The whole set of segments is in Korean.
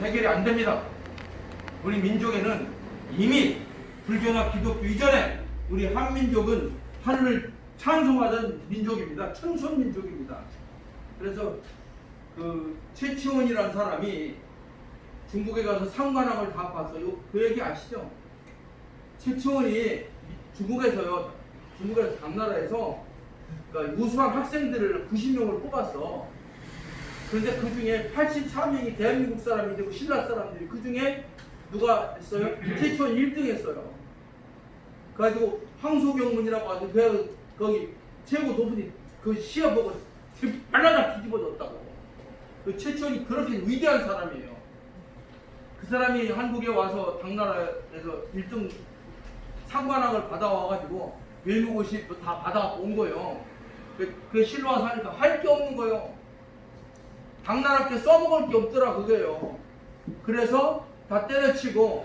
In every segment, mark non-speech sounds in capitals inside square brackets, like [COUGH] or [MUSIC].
해결이 안 됩니다. 우리 민족에는 이미 불교나 기독교 이전에 우리 한민족은 하늘을 찬송하던 민족입니다. 천선 민족입니다. 그래서 그 최치원이라는 사람이 중국에 가서 상관왕을 다 봤어요. 그 얘기 아시죠? 최치원이 중국에서요. 중국에서 당나라에서 그러니까 우수한 학생들을 90명을 뽑았어. 그런데 그 중에 83명이 대한민국 사람이 되고 신라 사람들이 그 중에 누가 했어요? 최초원 1등 했어요. 그래가지고 황소경문이라고 하죠. 그 거기 최고 높은 그 시험 보고 발라다 뒤집어졌다고. 그 최초원이 그렇게 위대한 사람이에요. 그 사람이 한국에 와서 당나라에서 1등 상관왕을 받아와가지고 외무고시 다 받아온 거예요. 그, 그 실로 와서 하니까 할 게 없는 거예요. 당나라께 써먹을 게 없더라 그거예요. 그래서 다 때려치고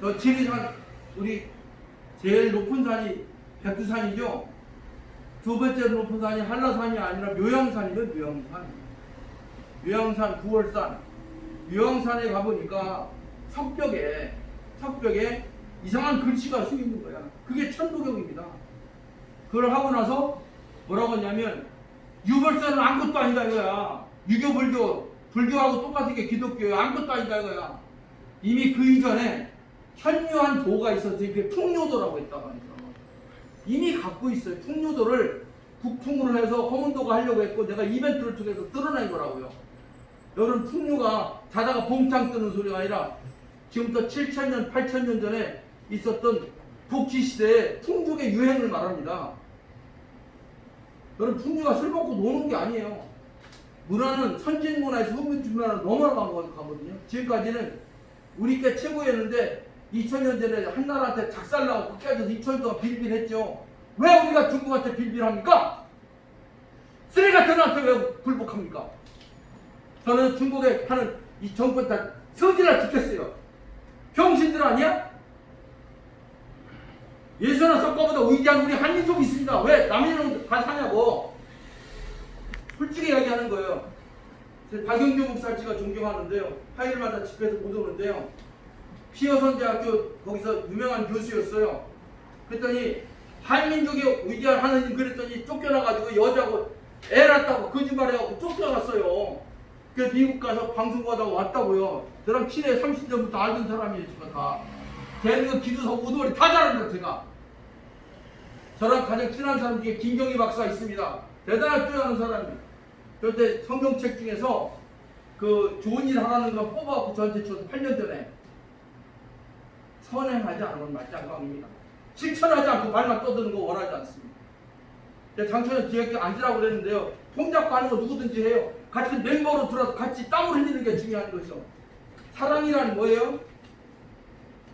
저 지리산 우리 제일 높은 산이 백두산이죠. 두 번째로 높은 산이 한라산이 아니라 묘양산이죠. 묘양산. 묘양산 9월산. 묘양산에 가보니까 석벽에 석벽에 이상한 글씨가 쓰여 있는 거야. 그게 천도경입니다. 그걸 하고 나서 뭐라고 했냐면 유벌선은 아무것도 아니다 이거야. 유교 불교 불교하고 똑같은 게 기독교예요. 아무것도 아니다 이거야. 이미 그 이전에 현묘한 도가 있어서 이게 풍요도라고 했단 말이죠. 이미 갖고 있어요. 풍요도를 국풍으로 해서 허문도가 하려고 했고 내가 이벤트를 통해서 드러낸 거라고요. 여러분 풍류가 자다가 봉창 뜨는 소리가 아니라 지금부터 7천년, 8천년 전에 있었던 북지시대의 풍족의 유행을 말합니다. 여러분 풍류가 술 먹고 노는 게 아니에요. 문화는 선진 문화에서 후민주 문화로 넘어간 거거든요. 지금까지는 우리 때 최고였는데 2000년 전에 한 나라한테 작살나고 끝까지 2000년 동안 빌빌했죠. 왜 우리가 중국한테 빌빌합니까? 쓰레기 같은 애한테 왜 굴복합니까? 저는 중국에 하는 이 정권 다 성질나 죽겠어요. 병신들 아니야? 예수나 석가보다 위대한 우리 한민족이 있습니다. 왜 남인은 다 사냐고. 솔직히 이야기하는 거예요. 제 박영규 목사씨가 존경하는데요. 화요일마다 집회에서 못 오는데요. 피어선 대학교 거기서 유명한 교수였어요. 그랬더니 한민족의 위대한 하느님 그랬더니 쫓겨나가지고 여자고 애 낳았다고 거짓말해갖고 쫓겨났어요. 그 미국 가서 방송하다가 왔다고요. 저랑 친해 30년부터 알던 사람이에요, 제가 다. 대한민국 기도사 우두머리 다 잘합니다, 제가. 저랑 가장 친한 사람 중에 김경희 박사가 있습니다. 대단한 뛰어난 사람이에요. 그런데 성경책 중에서 그 좋은 일 하라는 거 뽑아갖고 저한테 줬어 8년 전에. 선행하지 않으면 말짱광입니다. 실천하지 않고 말만 떠드는 거 원하지 않습니다. 장천에 뒤에 앉으라고 그랬는데요. 통 잡고 하는 거 누구든지 해요. 같이 멤버로 들어서 같이 땀을 흘리는 게 중요한 거죠. 사랑이란 뭐예요?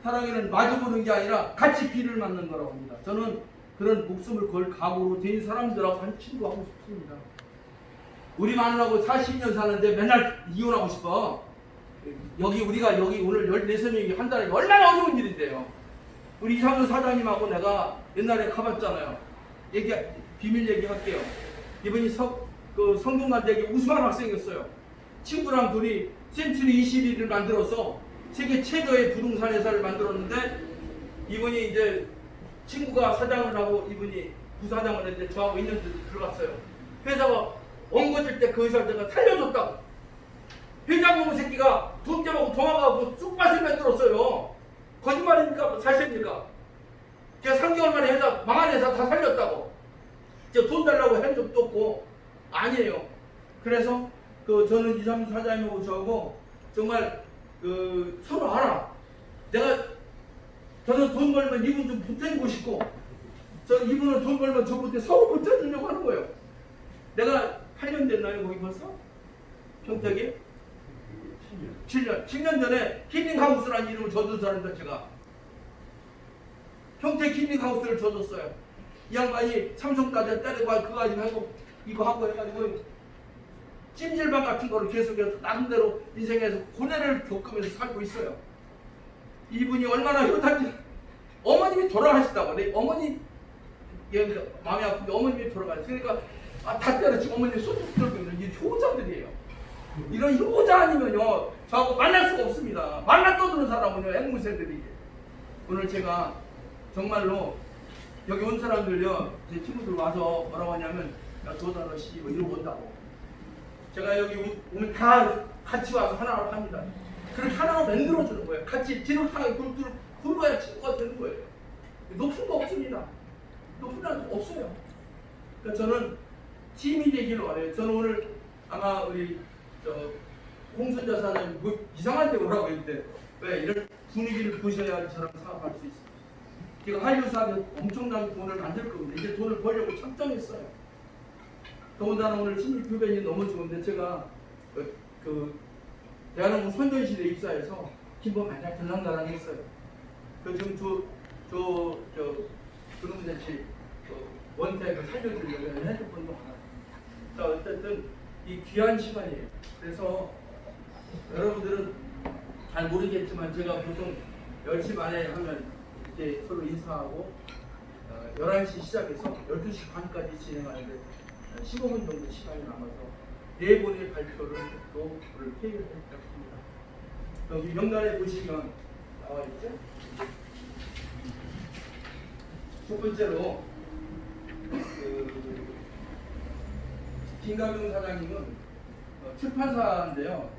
사랑이는 마주보는 게 아니라 같이 비를 맞는 거라고 합니다. 저는 그런 목숨을 걸 각오로 된 사람들하고 한 친구하고 싶습니다. 우리 마누라고 40년 사는데 맨날 이혼하고 싶어. 여기 우리가 여기 오늘 14명이 한 달에 얼마나 어려운 일인데요. 우리 이상훈 사장님하고 내가 옛날에 가봤잖아요. 얘기 비밀 얘기할게요. 이분이 석, 그 성균관대학에 우수한 학생이었어요. 친구랑 둘이 센츄리 21을 만들어서 세계 최고의 부동산 회사를 만들었는데 이분이 이제 친구가 사장을 하고 이분이 부사장을 했는데 저하고 있는 데 들어갔어요. 회사가 엉거질 때그 회사를 내가 살려줬다고. 회장놈 새끼가 돈 떼먹고 도망가고 쑥밭을 만들었어요. 거짓말입니까? 사실입니까? 제가 3개월 만에 회사 망한 회사 다 살렸다고. 제가 돈 달라고 한 적도 없고 아니에요. 그래서 그 저는 이삼 사장님하고 저하고 정말 그 서로 알아. 내가 저는 돈 벌면 이분 좀 보태고 싶고 저 이분은 돈 벌면 저한테 서로 보태주려고 하는 거예요. 내가 8년 됐나요 거기 벌써? 평택이? 7년. 7년 전에 힐링하우스라는 이름을 줘준 사람입니다 제가. 평택 힐링하우스를 줘줬어요. 이 양반이 삼성까지 때리고 그거 가지고 하고 이거 하고 해가지고 찜질방 같은 거를 계속해서 나름대로 인생에서 고뇌를 겪으면서 살고 있어요. 이분이 얼마나 효단지 어머님이 돌아가셨다고 내 어머니 얘 마음이 아픈데 어머님이 돌아가셨어요. 그러니까 아, 다 때려치고 어머님 손톱 들고 있는 이 효자들이에요. 이런 효자 아니면요 저하고 만날 수가 없습니다. 만나 떠드는 사람은요 앵무새들이. 오늘 제가 정말로 여기 온 사람들요 제 친구들 와서 뭐라고 하냐면 야 조다로 씨뭐 이러고 온다고. 제가 여기 오- 오면 다 같이 와서 하나로 합니다. 그걸 하나로 만들어주는 거예요. 같이 진흙탕에 굴 굴러야 친구가 되는 거예요. 높은 거 없습니다. 높은 거 없어요. 그러니까 저는 팀이 되길 원해요. 저는 오늘 아마 우리 저 홍순 자 사장님 뭐 이상한 데 오라고 했는데 왜 이런 분위기를 보셔야 저랑 사업할 수 있습니다. 제가 한류 사업에 엄청난 돈을 만들 겁니다. 이제 돈을 벌려고 작정했어요. 더군다나 오늘 신입 교배님 너무 좋은데 제가 그, 그 대한항공 선전실에 입사해서 김밥 만날 들랑달랑 했어요. 그 지금 저저 저 그놈 대체 그 원택을 살려주려고 핸드폰도 하나. 자 어쨌든 이 귀한 시간이에요. 그래서 여러분들은 잘 모르겠지만 제가 보통 10시 반에 하면 이렇게 서로 인사하고 어, 11시 시작해서 12시 반까지 진행하는데 어, 15분 정도 시간이 남아서 네 분의 발표를 또 오늘 회의를 했습니다. 여기 명단에 보시면 나와 있죠? 첫 번째로 그 김가경 사장님은 어, 출판사인데요.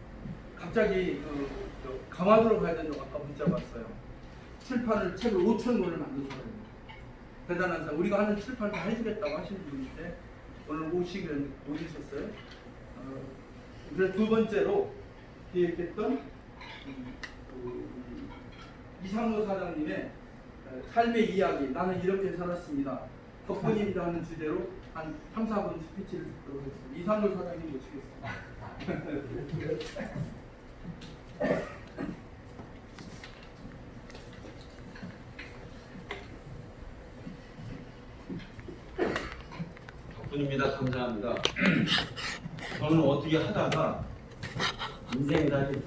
갑자기 그, 저 강화도로 가야 된다고 아까 문자 왔어요. 출판을 책을 5천 권을 만드셨어요. 대단한 사람. 우리가 하는 출판 다 해주겠다고 하시는 분인데 오늘 오시기를 오셨어요. 어, 그래서 두 번째로 기획했던 음, 그 이상로 사장님의 어, 삶의 이야기 나는 이렇게 살았습니다. 덕분입니다 하는 주제로 한 3, 4분 스피치를 듣도록 하겠습니다. 이상로 사장님 모시겠습니다. 덕분입니다. 감사합니다. 저는 어떻게 하다가 인생 다니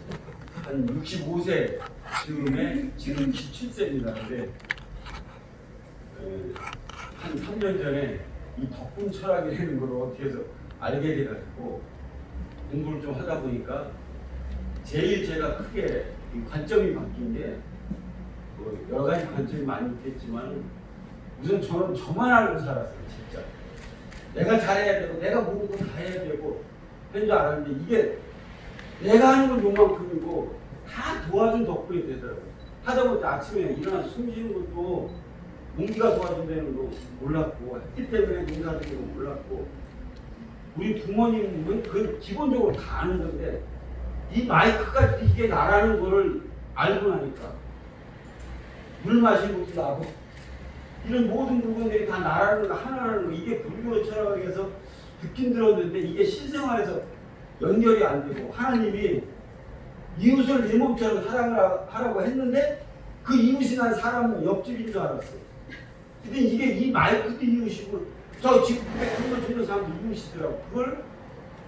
한 65세 즈음에 지금 17세입니다. 근데 그, 한 3년 전에 이 덕분 철학이라는 걸 어떻게 해서 알게 돼가지고 공부를 좀 하다 보니까 제일 제가 크게 이 관점이 바뀐 게 뭐 여러 가지 관점이 많이 있겠지만 우선 저는 저만 알고 살았어요, 진짜. 내가 잘해야 되고 내가 모든 걸다 해야 되고 그런 줄 알았는데 이게 내가 하는 건 요만큼이고 다 도와준 덕분이 되더라고요. 하다 보니까 아침에 일어나 숨 쉬는 것도 공기가 도와준다는 거 몰랐고 햇빛 때문에 농사되는 거 몰랐고 우리 부모님은 그 기본적으로 다 아는 건데 이 마이크가 이게 나라는 거를 알고 나니까 물 마시는 것도 나고 이런 모든 물건들이 다 나라는 거 하나라는 거 이게 불교 철학에서 듣긴 들었는데 이게 실생활에서 연결이 안 되고 하나님이 이웃을 내 몸처럼 사랑을 하- 하라고 했는데 그 이웃이 난 사람은 옆집인 줄 알았어요. 근데 이게 이 마이크도 이웃이고 저 지금 그걸 주는 사람도 이웃이더라고. 그걸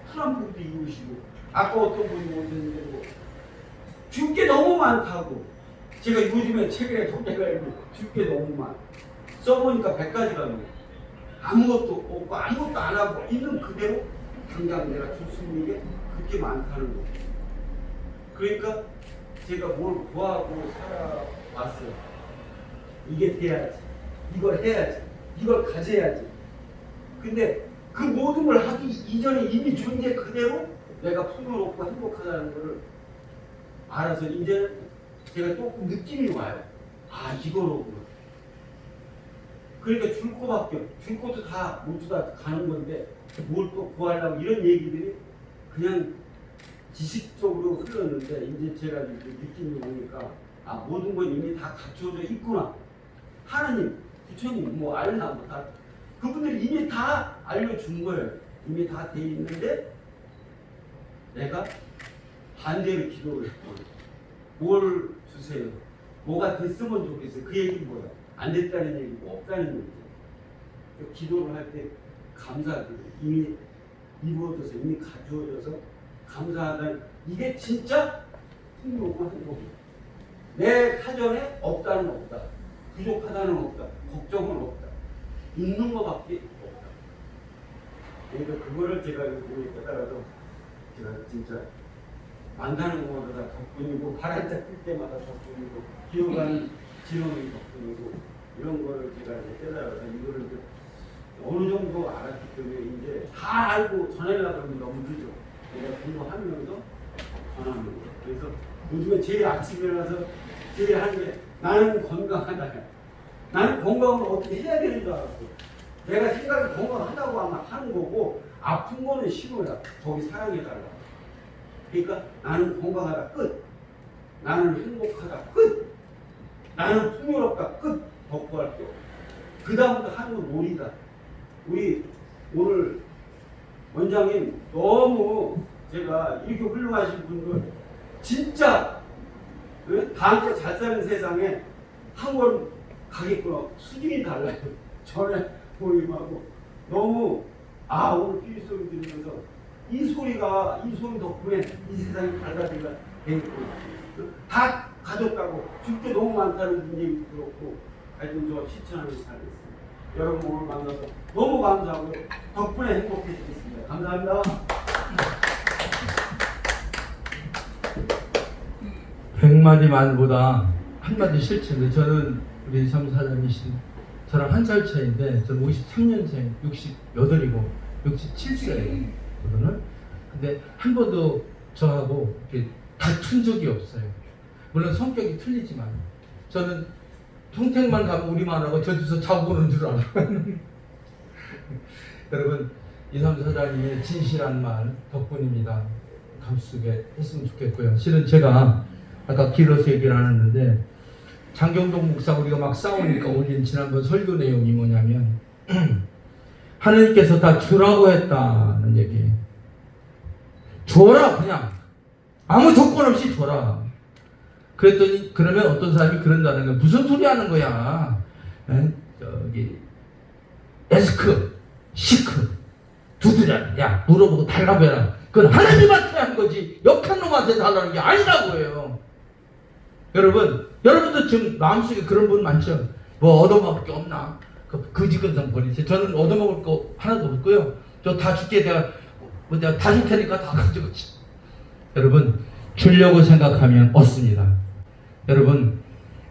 하나님도 이웃이고 아까 어떤 분이 오셨는데 뭐 줄게 너무 많다고 제가 요즘에 책에 독해가 있고 줄게 너무 많아. 써보니까 100가지가 넘어. 아무것도 없고 아무것도 안 하고 있는 그대로 당장 내가 줄 수 있는 게 그렇게 많다는 거. 그러니까 제가 뭘 구하고 살아왔어요. 이게 돼야지. 이걸 해야지. 이걸 가져야지. 근데 그 모든 걸 하기 이전에 이미 준게 그대로 내가 풍요롭고 행복하다는 거를 알아서 이제 제가 조금 느낌이 와요. 아, 이거로구나. 그러니까 줄 거밖에 없- 줄 것도 다 모두 다 가는 건데 뭘 또 구하려고 이런 얘기들이 그냥 지식적으로 흘렀는데 이제 제가 이제 느낌이 오니까 아 모든 건 이미 다 갖춰져 있구나 하나님 부처님 뭐 알나 뭐다 그분들이 이미 다 알려준 거예요. 이미 다 돼 있는데 내가 반대로 기도를 했고 뭘 주세요? 뭐가 됐으면 좋겠어요? 그 얘기는 뭐야? 안 됐다는 얘기고 없다는 얘기죠. 그 기도를 할 때 감사드려요 이미 이루어져서 이미 가져져서 감사하다 이게 진짜 풍요고 행복이에요. 내 사전에 없다는 없다 부족하다는 없다 걱정은 없다 있는 것밖에 없다 그러니까 그거를 제가 요즘에 깨달아서 제가 진짜 만나는 것마다 덕분이고 바랄 때끌 때마다 덕분이고 기어가는 지렁이 덕분이고 이런 거를 제가 이제 깨달아서 이거를 이제 어느 정도 알았기 때문에 이제 다 알고 전하려고 하면 너무 늦어. 내가 공부하면서 전하는 거. 그래서 요즘에 제일 아침에 일어나서 제일 하는 게 나는 건강하다. 나는 건강을 어떻게 해야 되는 줄 알았어. 내가 생각이 건강하다고 하면 하는 거고 아픈 거는 싫어야. 저기 사랑해달라. 그러니까 나는 건강하다 끝. 나는 행복하다 끝. 나는 풍요롭다 끝. 덕구할 게. 그 다음부터 하는 건 놀이다. 우리 오늘 원장님 너무 제가 이렇게 훌륭하신 분들 진짜 왜? 다 함께 잘 사는 세상에 한 번 가겠구나 수준이 달라요. [LAUGHS] 전에 보임하고 너무 아 오늘 피리 소리 들으면서 이 소리가 이 소리 덕분에 이 세상이 밝아지가 되겠구나. 다 가졌다고 줄 게 너무 많다는 얘기 들었고 하여튼 저 실천하는 살겠습니다. 여러분 오늘 만나서 너무 감사하고 덕분에 행복해지겠습니다. 감사합니다. 백마디 말보다 한마디 실천인데 저는 우리 사무사장이신 저랑 한 살 차이인데 저는 53년생 68이고 67세예요. 저는 근데 한 번도 저하고 이렇게 다툰 적이 없어요. 물론 성격이 틀리지만. 저는 평택만 가면 우리만 하고 저기서 자고 오는 줄 알아요. [LAUGHS] 여러분 이삼 사장님의 진실한 말 덕분입니다. 감수게 했으면 좋겠고요. 실은 제가 아까 길어서 얘기를 안 했는데 장경동 목사 우리가 막 싸우니까 올린 지난번 설교 내용이 뭐냐면 [CLEARS THROAT] 하나님께서 다 주라고 했다는 얘기예요. 줘라 그냥 아무 조건 없이 줘라. 그랬더니 그러면 어떤 사람이 그런다는 거야 무슨 소리 하는 거야? 에? 저기 에스크 시크 두드려 야 물어보고 달라배라 그건 하나님한테 한 거지 역한 놈한테 달라는 게 아니라고 해요. 여러분, 여러분도 지금 마음속에 그런 분 많죠? 뭐 얻어먹을 게 없나? 그 거지근성 버리세요. 저는 얻어먹을 거 하나도 없고요. 저 다 줄게 내가 뭐 내가 다 줄 테니까 다 가지고 지 여러분 주려고 생각하면 얻습니다. 여러분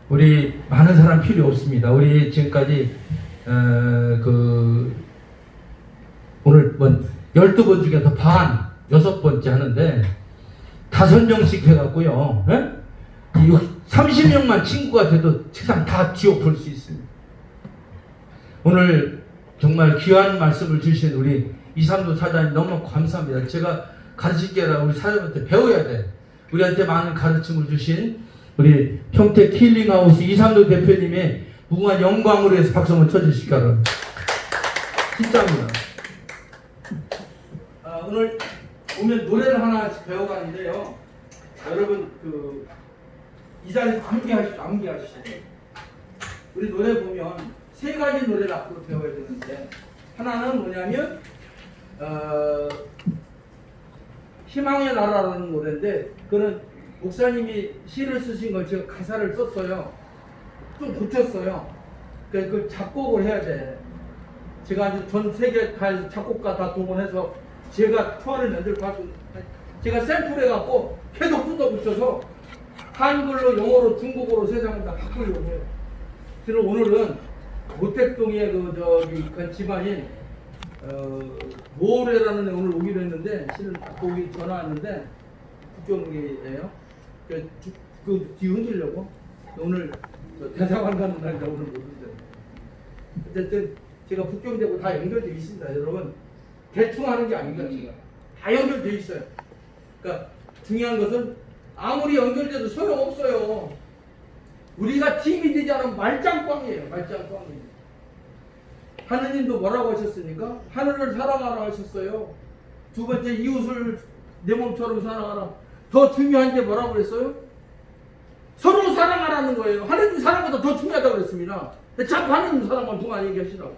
우리 많은 사람 필요 없습니다. 우리 지금까지 어, 그 오늘 뭐 12번 중에서 반 여섯 번째 하는데 다섯 명씩 해갖고요. 예? 이 30명만 친구가 돼도 세상 다 뒤엎을 수 있습니다. 오늘 정말 귀한 말씀을 주신 우리 이삼도 사장님 너무 감사합니다. 제가 아니라 우리 사장님한테 배워야 돼. 우리한테 많은 가르침을 주신 우리 평택 힐링하우스 이삼도 대표님의 무궁한 영광으로 해서 박수 한번 바랍니다. 진짜입니다. 아, 오늘 오면 노래를 하나씩 배워가는데요. 여러분 그 이 자리에서 암기하시죠. 암기하시죠. 우리 노래 보면 세 가지 노래를 앞으로 배워야 되는데 하나는 뭐냐면 어, 희망의 나라라는 노래인데 그는 목사님이 시를 쓰신 걸 제가 가사를 썼어요. 좀 고쳤어요. 그걸 작곡을 해야 돼. 제가 아주 전 세계 다 작곡가 다 동원해서 제가 초안을 만들고 제가 샘플 해 갖고 계속 뜯어 붙여서 한글로 영어로 중국어로 세상을 다 바꾸려고 해요. 그래서 오늘은 모택동의 그 저기 그 집안인 어, 모래라는 애 오늘 오기로 했는데 실은 거기 전화 왔는데 국경이에요. 그, 주- 그 뒤흔들려고 오늘 저 대사관 가는 날이라 오늘 못 온대. 어쨌든 제가 북경되고 다 연결돼 있습니다, 여러분. 대충 하는 게 아닙니다, 제가. 다 연결돼 있어요. 그러니까 중요한 것은 아무리 연결돼도 소용없어요. 우리가 팀이 되지 않으면 말짱꽝이에요, 말짱꽝이에요. 하느님도 뭐라고 하셨습니까? 하늘을 사랑하라 하셨어요. 두 번째 이웃을 내 몸처럼 사랑하라. 더 중요한 게 뭐라고 그랬어요? 서로 사랑하라는 거예요. 하느님 사랑보다 더 중요하다고 그랬습니다. 자꾸 하느님 사랑만 그만 얘기하시라고.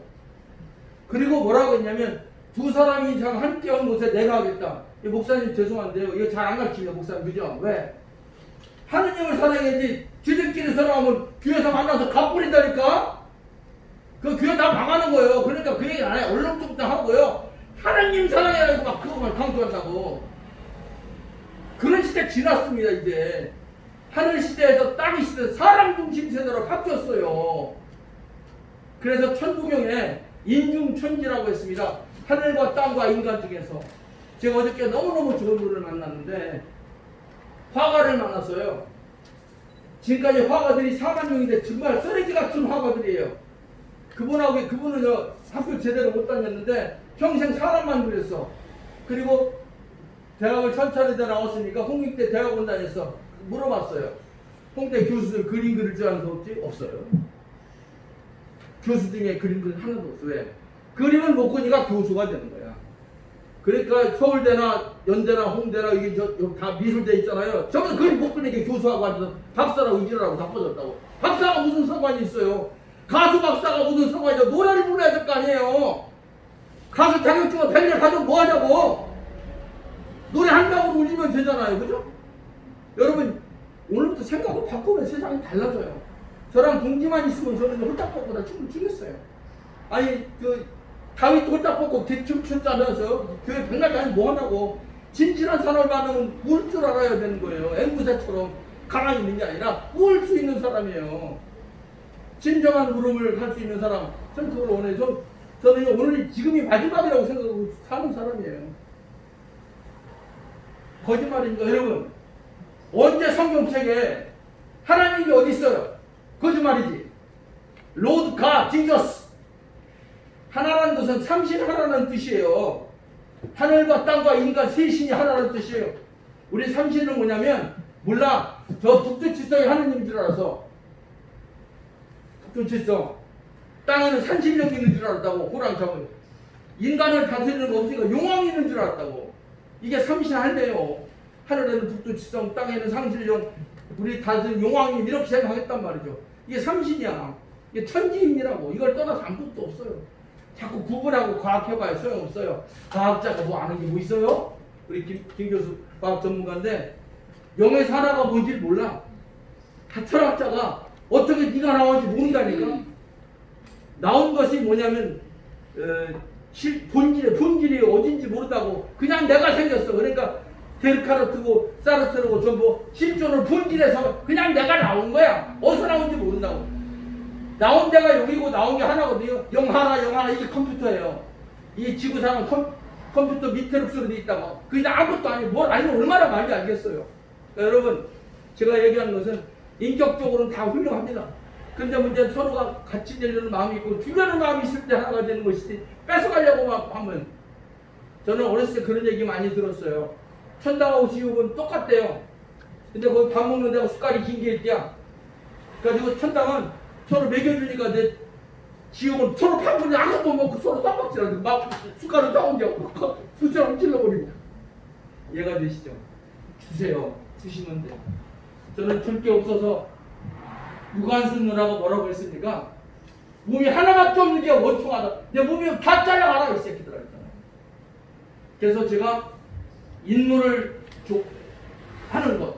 그리고 뭐라고 했냐면 두 사람이 장 함께 한 곳에 내가 하겠다. 이 목사님 죄송한데요. 이거 잘 안 가르치네요, 목사님. 그죠? 왜? 하느님을 사랑해야지. 지들끼리 사랑하면 교회에서 만나서 갚버린다니까? 그 교회 다 망하는 거예요. 그러니까 그 얘기 안 해요. 언론부터 하고요. 하나님 사랑해라고 막 그거만 강조한다고. 그런 시대 지났습니다 이제 하늘 시대에서 땅 시대 사람 중심 세대로 바뀌었어요. 그래서 천부경에 인중천지라고 했습니다. 하늘과 땅과 인간 중에서 제가 어저께 너무너무 좋은 분을 만났는데 화가를 만났어요. 지금까지 화가들이 4만 명인데 정말 쓰레기 같은 화가들이에요. 그분하고 그분은 저 학교 제대로 못 다녔는데 평생 사람만 그렸어. 그리고 대학을 천차례대 나왔으니까 홍익대 대학원 다녔어. 물어봤어요. 홍대 교수들 그림 그릴 줄 아는 거 없지? 없어요. 교수 중에 그림 그릴 하나도 없어. 왜? 그림을 못 그리니까 교수가 되는 거야. 그러니까 서울대나 연대나 홍대나 이게 저, 다 미술대 있잖아요. 저건 그림 못 그리니까 교수하고 앉아서 박사라고 이지라고 나빠졌다고. 박사가 무슨 상관이 있어요? 가수 박사가 무슨 상관이 있어? 노래를 불러야 될 거 아니에요. 가수 자격증을 100년 가지고 뭐 하냐고. 노래 한 방울 울리면 되잖아요. 그죠? 여러분, 오늘부터 생각을 바꾸면 세상이 달라져요. 저랑 동기만 있으면 저는 홀딱벗보다 춤을 추겠어요. 아니, 그, 다윗 홀딱 벗고 대춤 춘다면서 교회 백날 다니 뭐 하냐고. 진실한 사람을 만나면 울 줄 알아야 되는 거예요. 앵무새처럼 가만히 있는 게 아니라 울 수 있는 사람이에요. 진정한 울음을 할 수 있는 사람. 저는 그걸 원해요. 저, 저는 오늘 지금이 마지막이라고 생각하고 사는 사람이에요. 거짓말입니다. 여러분, 언제 성경책에 하나님이 어디 있어요? 거짓말이지. 로드 가 징저스. 하나라는 것은 삼신 하나라는 뜻이에요. 하늘과 땅과 인간 셋신이 하나라는 뜻이에요. 우리 삼신은 뭐냐면 몰라. 저 북두칠성이 하나님인 줄 알아서 북두칠성 땅에는 산신령이 있는 줄 알았다고 호랑 잡은 인간을 다스리는 거 없으니까 용왕이 있는 줄 알았다고 이게 삼신 할배요. 하늘에는 북두칠성 땅에는 상실령 우리 다스리는 용왕님 이렇게 생각하겠단 말이죠. 이게 삼신이야. 이게 천지인이라고 이걸 떠나서 아무것도 없어요. 자꾸 구분하고 과학해봐야 소용없어요. 과학자가 뭐 아는 게 뭐 있어요? 우리 김, 김 교수 과학 전문가인데 영의 산화가 뭔지 몰라. 다 철학자가 어떻게 네가 나오는지 모른다니까. 나온 것이 뭐냐면 어, 실, 본질이 본질이 어딘지 모른다고 그냥 내가 생겼어. 그러니까 데르카르트고 사르트르고 전부 실존을 본질에서 그냥 내가 나온 거야. 어디서 나온지 모른다고. 나온 데가 여기고 나온 게 하나거든요. 영 하나, 영 하나 이게 컴퓨터예요. 이 지구상은 컴, 컴퓨터 밑에 룩스로 돼 있다고. 그게 아무것도 아니고 뭘 알면 얼마나 많이 알겠어요. 그러니까 여러분 제가 얘기하는 것은 인격적으로는 다 훌륭합니다. 근데 문제는 서로가 같이 되려는 마음이 있고 주려는 마음이 있을 때 하나가 되는 것이지 뺏어가려고 막 하면 저는 어렸을 때 그런 얘기 많이 들었어요. 천당하고 지옥은 똑같대요. 근데 거기 밥 먹는 데가 숟갈이 긴 게 있대야. 그래가지고 천당은 서로 먹여주니까 내 지옥은 서로 아무것도 못 먹고 서로 쌈박질하는데 막 숟갈을 따온다고 숟가락 찔러버립니다. 이해가 되시죠? 주세요. 주시면 돼요. 저는 줄 게 없어서 유관 쓰느라고 뭐라고 했습니까? 몸이 하나밖에 없는 게 원통하다. 내 몸이 다 잘라가라 이 새끼들아 했잖아요. 그래서 제가 인물을 조- 하는 것,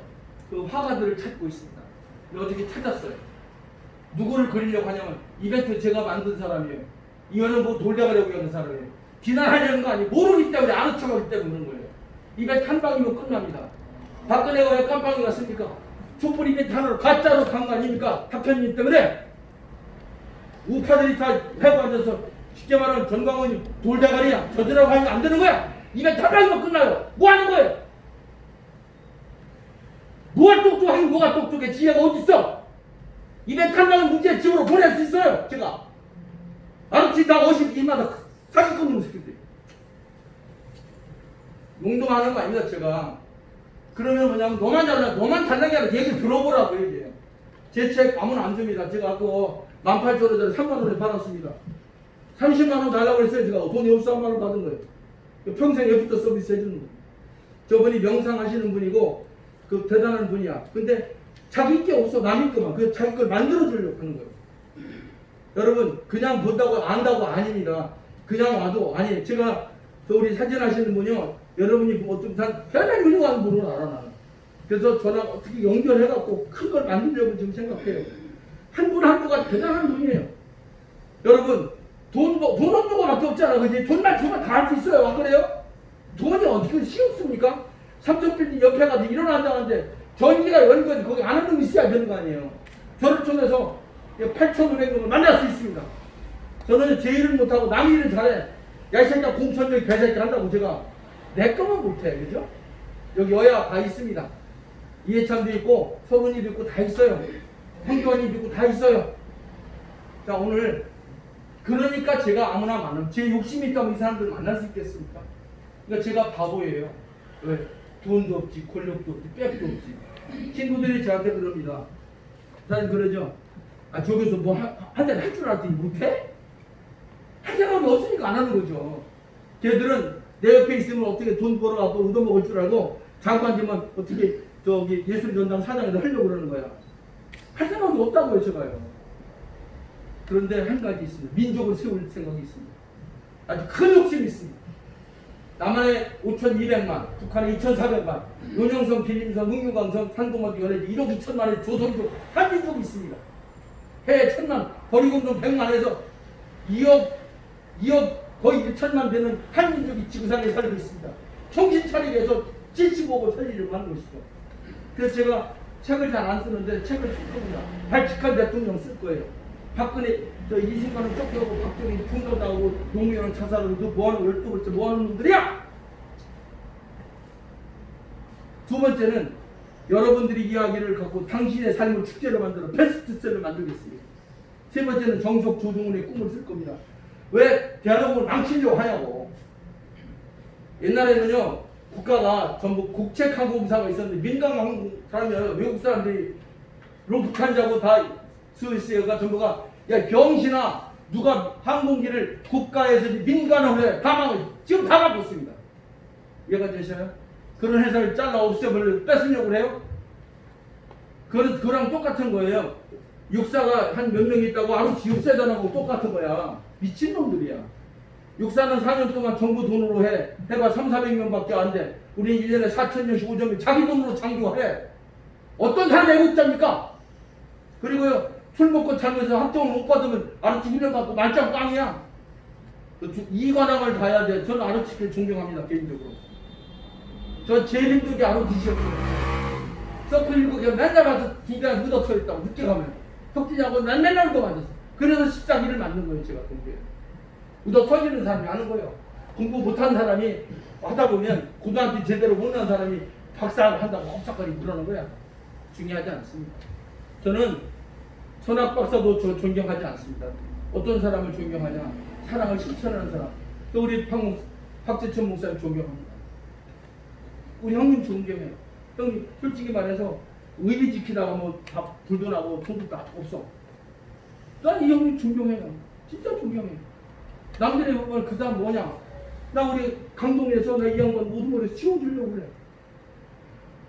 그 화가들을 찾고 있습니다. 어떻게 찾았어요? 누구를 그리려고 하냐면 이벤트 제가 만든 사람이에요. 이거는 뭐 돌려가려고 하는 사람이에요. 비난하려는 거 아니에요. 모르기 때문에 아는 척하기 때문에 그런 거예요. 이벤트 한 방이면 끝납니다. 박근혜가 왜 깜빵에 갔습니까? 촛불 이벤트 하나로 가짜로 간 거 아닙니까? 박현님 때문에 우파들이 다 해고 앉아서 쉽게 말하면 전광훈이 돌대가리야 저들하고 하면 안 되는 거야. 이벤트 한 방이면 끝나요. 뭐 하는 거예요? 뭐가 똑똑하긴 뭐가 똑똑해 지혜가 어디 있어? 이벤트 한 방은 문제 집으로 보낼 수 있어요 제가. 알았지 나 52마다 사기꾼 놈 새끼들 농담하는 거 아닙니다 제가. 그러면 뭐냐면 너만 잘나 너만 잘난 게 아니라 얘기 들어보라고 얘기해요 제 책 아무나 안 줍니다. 제가 그거 18,000원짜리 3만 원에 팔았습니다. 30만 원 달라고 했어요 제가. 돈이 없어 3만 원 받은 거예요. 평생 애프터 서비스 해주는 거예요 저분이 명상하시는 분이고 그 대단한 분이야. 근데 자기 게 없어 남의 거만 그 자기 걸 만들어 주려고 하는 거예요. 여러분 그냥 본다고 안다고 아닙니다. 그냥 와도 아니 제가 저 우리 사진 하시는 분이요. 여러분이 보면 어떤 단 대단히 훌륭한 분을 알아 나는. 그래서 저랑 어떻게 연결해 갖고 큰 걸 만들려고 지금 생각해요. 한 분 한 분가 대단한 분이에요. 여러분 돈, 뭐- 돈 없는 거밖에 없잖아. 그지? 돈만 주면 다 할 수 있어요. 안 그래요? 돈이 어떻게 쉬웠습니까? 삼성빌딩 옆에 가서 일어난다는데 전기가 연 거지 거기 아는 놈이 있어야 되는 거 아니에요. 저를 통해서 8,500명을 만날 수 있습니다. 저는 제 일을 못하고 남 일을 잘해. 야, 이 새끼야, 공천력 개새끼 한다고 제가 내 거만 못해. 그죠? 여기 여야 다 있습니다. 이해창도 있고, 서훈이도 있고, 다 있어요. 황교안이도 있고, 다 있어요. 자, 오늘, 그러니까 제가 아무나 많은, 제 욕심이 있다면 이 사람들 만날 수 있겠습니까? 그러니까 제가 바보예요. 왜? 돈도 없지, 권력도 없지, 빽도 없지. 친구들이 저한테 그럽니다. 저는 그러죠. 아, 저기서 뭐, 한잔 할 줄 알았더니 못해? 할 생각이 없으니까 안 하는 거죠. 걔들은 내 옆에 있으면 어떻게 돈 벌어갖고 얻어먹을 줄 알고 장관 되면 어떻게 저기 예술전당 사장에서 하려고 그러는 거야. 할 생각이 없다고요, 제가요. 그런데 한 가지 있습니다. 민족을 세울 생각이 있습니다. 아주 큰 욕심이 있습니다. 남한에 5,200만, 북한에 2,400만, 윤영선, 비림선, 흥유강선, 산동어디 연해 1억 2천만의 조선족 한민족이 있습니다. 해에 천만, 버리공동 100만에서 2억, 2억 거의 1천만 되는 한민족이 지구상에 살고 있습니다. 정신 차리게 해서 75억 살리려고 하는 것이죠. 그래서 제가 책을 잘 안 쓰는데 책을 쓸 겁니다. 발칙한 대통령 쓸 거예요. 박근혜, 저 이승만은 쫓겨오고 박정희 총도 나오고 노무현은 자살하고 너 뭐하는 열두 번째 뭐하는 놈들이야? 두 번째는 여러분들이 이야기를 갖고 당신의 삶을 축제로 만들어 베스트셀러 만들겠습니다. 세 번째는 정석 조중훈의 꿈을 쓸 겁니다. 왜 대한민국을 망치려고 하냐고. 옛날에는요 국가가 전부 국책 항공사가 있었는데 민간 항공 사람이요 외국 사람들이 루프탄자고 다 스위스가 전부가 야 병신아 누가 항공기를 국가에서 민간으로 해 다망을 지금 다 갖고 있습니다. 이해가 되셔요? 그런 회사를 잘라 없애버려 뺏으려고 해요? 그런 그랑 똑같은 거예요. 육사가 한 몇 명 있다고 아무튼 육사단하고 똑같은 거야. 미친 놈들이야. 육사는 4년 동안 정부 돈으로 해. 해봐 3, 400명 밖에 안 돼. 우리 1년에 4천명씩 5천명 자기 돈으로 장교해. 어떤 사람이 애국자입니까? 그리고요, 술 먹고 자면서 합정을 못 받으면 아르치 훈련받고 말짱 꽝이야. 이 관왕을 다해야 돼. 저는 아르치를 존경합니다, 개인적으로. 저 제일 힘들게 아르치셨어요. 서클 일고 그냥 맨날 와서 중간에 묻어쳐 있다고, 늦게 가면. 혁진하고 난 맨날 묻어 맞았어. 그래서 14기를 만든 거예요, 제가 공부에. 묻어 터지는 사람이 하는 거예요. 공부 못한 사람이 하다 보면 고등학교 제대로 못난 사람이 박사 한다고 헛삭거리 그러는 거야. 중요하지 않습니다. 저는 선악 박사도 저 존경하지 않습니다. 어떤 사람을 존경하냐? 사랑을 실천하는 사람. 또 우리 박, 목- 박재천 목사님 존경합니다. 우리 형님 존경해요. 형님 솔직히 말해서 의리 지키다가 뭐다 불도 나고 돈도 다 없어. 난 이 형님 존경해요. 진짜 존경해요. 남들이 보면 그 사람 뭐냐? 나 우리 강동에서 나 이 양반 우두머리 씌워주려고 그래.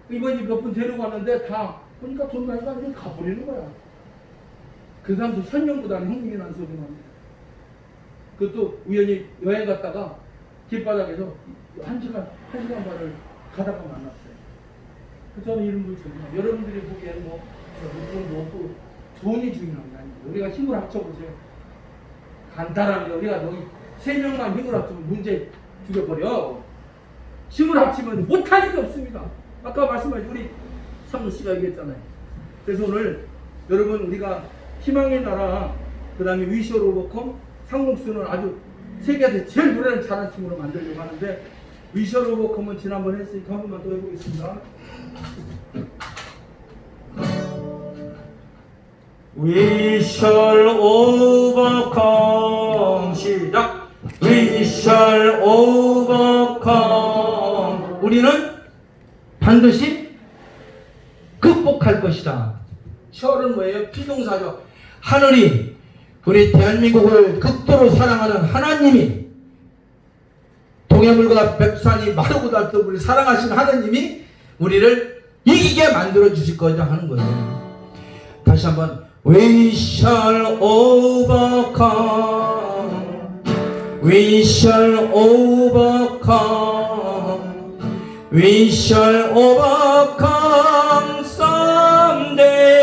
이번에 몇 분 데려갔는데 다 보니까 돈 많이 가지고 가버리는 거야. 그 사람도 선영보다는 형님이라는 소리만 합니다. 그것도 우연히 여행 갔다가 길바닥에서 한 시간, 한 시간 반을 가다가 만났어요. 그 저는 이런 걸 존경해요. 여러분들이 보기에는 뭐, 돈도 없고 돈이 중요한 게 아니에요. 우리가 힘을 합쳐보세요. 간단하게 우리가 여기 세 명만 힘을 합치면 문제 죽여버려. 힘을 합치면 못할 일이 없습니다. 아까 말씀하신 우리 삼루 씨가 얘기했잖아요. 그래서 오늘 여러분 우리가 희망의 나라, 그 다음에 위시어 로버컴, 상공수는 아주 세계에서 제일 노래를 잘하는 팀으로 만들려고 하는데 위시어 로버컴은 지난번 했으니까 한 번만 또 해보겠습니다. Shall overcome. 시작. Shall overcome. 우리는 반드시 극복할 것이다. shall은 뭐예요? 비동사죠. 하늘이 우리 대한민국을 극도로 사랑하는 하나님이 동해물과 백산이 마르고 닳도 우리 사랑하신 하나님이 우리를 이기게 만들어 주실 거죠 하는 거예요. 다시 한번 We shall overcome. We shall overcome. We shall overcome someday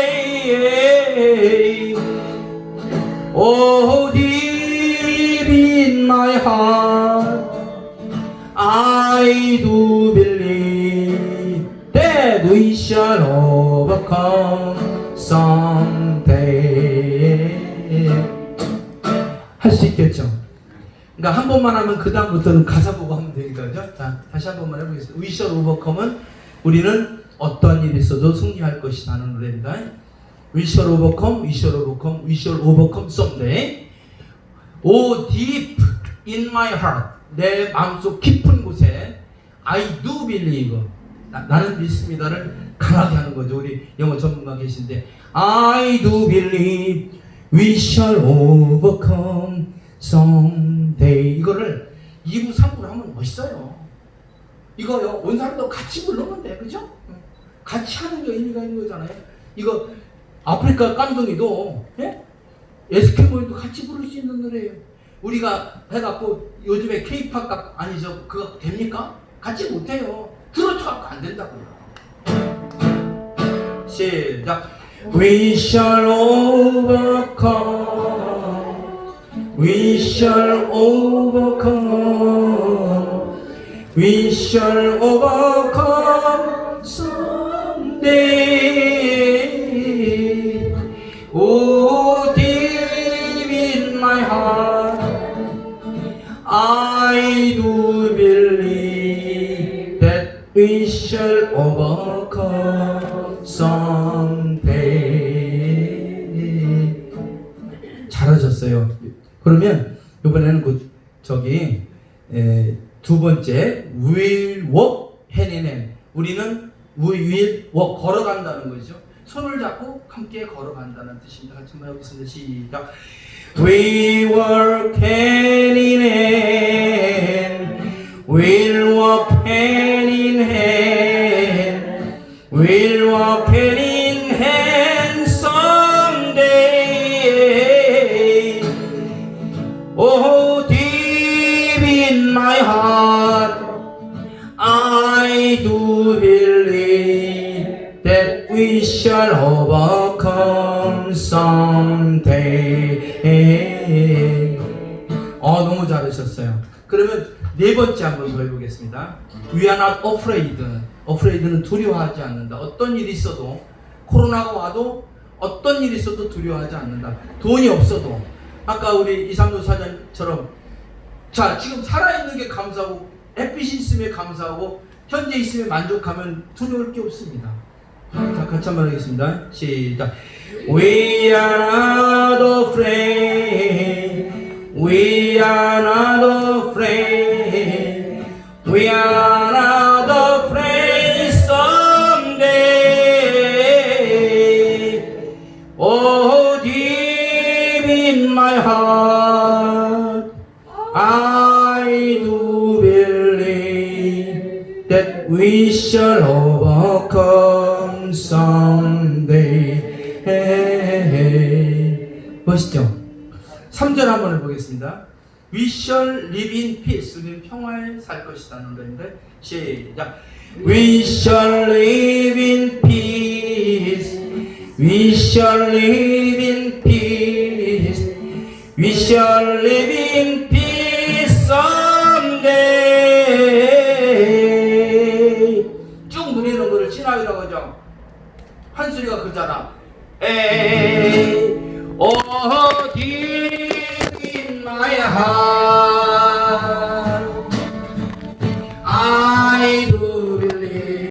in my heart. I do believe that we shall overcome someday. 할 수 있겠죠? 그러니까 한 번만 하면 그 다음부터는 가사 보고 하면 되거든요. 자, 다시 한 번만 해보겠습니다. We shall overcome은 우리는 어떠한 일이 있어도 승리할 것이다 하는 노래입니다. We shall overcome, we shall overcome, we shall overcome someday. Oh, deep in my heart. 내 마음속 깊은 곳에 I do believe. 나, 나는 믿습니다를 강하게 하는 거죠. 우리 영어 전문가 계신데 I do believe we shall overcome someday. 이거를 2부, 3부로 하면 멋있어요. 이거요. 온 사람도 같이 부르면 돼. 그죠? 같이 하는 게 의미가 있는 거잖아요. 이거 아프리카 깜둥이도 예? 에스케모인도 같이 부를 수 있는 노래예요. 우리가 해갖고 요즘에 케이팝 값 아니죠? 그거 됩니까? 같이 못해요. 트로트 갖고 안 된다고요. 시작. We shall overcome. We shall overcome. We shall overcome someday. 걸어간다는 뜻입니다. 같이 한번 해보겠습니다. 시작. We work hand in hand. We'll walk hand in hand. We'll walk hand in hand someday. Oh, deep in my heart, I do believe that we shall overcome someday. 어, 너무 잘하셨어요. 그러면 네 번째 한번 더 해보겠습니다. We are not afraid. afraid는 두려워하지 않는다. 어떤 일이 있어도 코로나가 와도 어떤 일이 있어도 두려워하지 않는다. 돈이 없어도 아까 우리 이상도 사장처럼 자 지금 살아있는 게 감사하고 햇빛이 있음에 감사하고 현재 있음에 만족하면 두려울 게 없습니다. 자 같이 한번 하겠습니다. 시작. We are not afraid. We are not afraid. We are not afraid someday. Oh, deep in my heart, I do believe that we shall overcome someday. 멋있죠? 3절 한번 해보겠습니다. We shall live in peace. 우리는 평화에 살 것이라는 건데 시작. We shall live in peace. We shall live in peace. We shall live in peace someday. 쭉 누리는 거를 신앙이라고 하죠. 한 소리가 그잖아. 에이, oh, my heart.